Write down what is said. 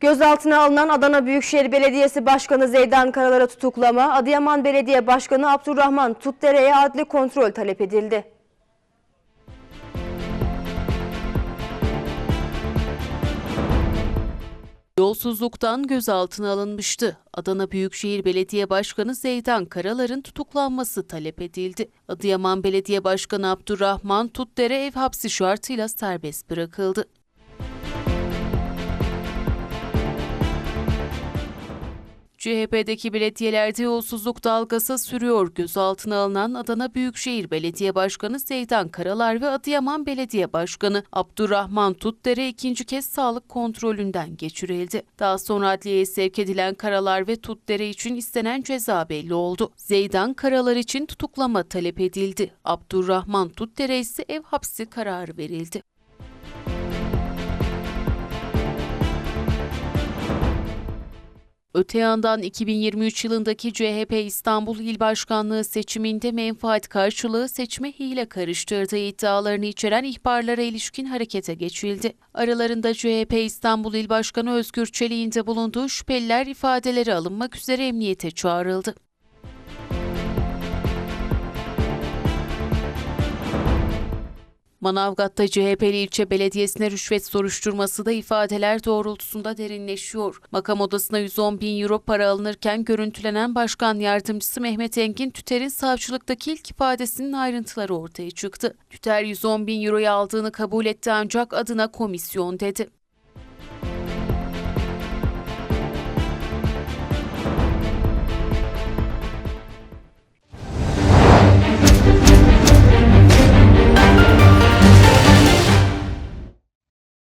Gözaltına alınan Adana Büyükşehir Belediyesi Başkanı Zeydan Karalar'a tutuklama, Adıyaman Belediye Başkanı Abdurrahman Tutdere'ye adli kontrol talep edildi. Yolsuzluktan gözaltına alınmıştı. Adana Büyükşehir Belediye Başkanı Zeydan Karalar'ın tutuklanması talep edildi. Adıyaman Belediye Başkanı Abdurrahman Tutdere ev hapsi şartıyla serbest bırakıldı. CHP'deki belediyelerde yolsuzluk dalgası sürüyor. Gözaltına alınan Adana Büyükşehir Belediye Başkanı Zeydan Karalar ve Adıyaman Belediye Başkanı Abdurrahman Tutdere ikinci kez sağlık kontrolünden geçirildi. Daha sonra adliyeye sevk edilen Karalar ve Tutdere için istenen ceza belli oldu. Zeydan Karalar için tutuklama talep edildi. Abdurrahman Tutdere ise ev hapsi kararı verildi. Öte yandan 2023 yılındaki CHP İstanbul İl Başkanlığı seçiminde menfaat karşılığı seçme hile karıştırdığı iddialarını içeren ihbarlara ilişkin harekete geçildi. Aralarında CHP İstanbul İl Başkanı Özgür Çelik'in de bulunduğu şüpheliler ifadeleri alınmak üzere emniyete çağrıldı. Manavgat'ta CHP'li ilçe belediyesine rüşvet soruşturması da ifadeler doğrultusunda derinleşiyor. Makam odasına 110 bin euro para alınırken görüntülenen başkan yardımcısı Mehmet Engin Tüter'in savcılıktaki ilk ifadesinin ayrıntıları ortaya çıktı. Tüter 110 bin euroyu aldığını kabul etti ancak adına komisyon dedi.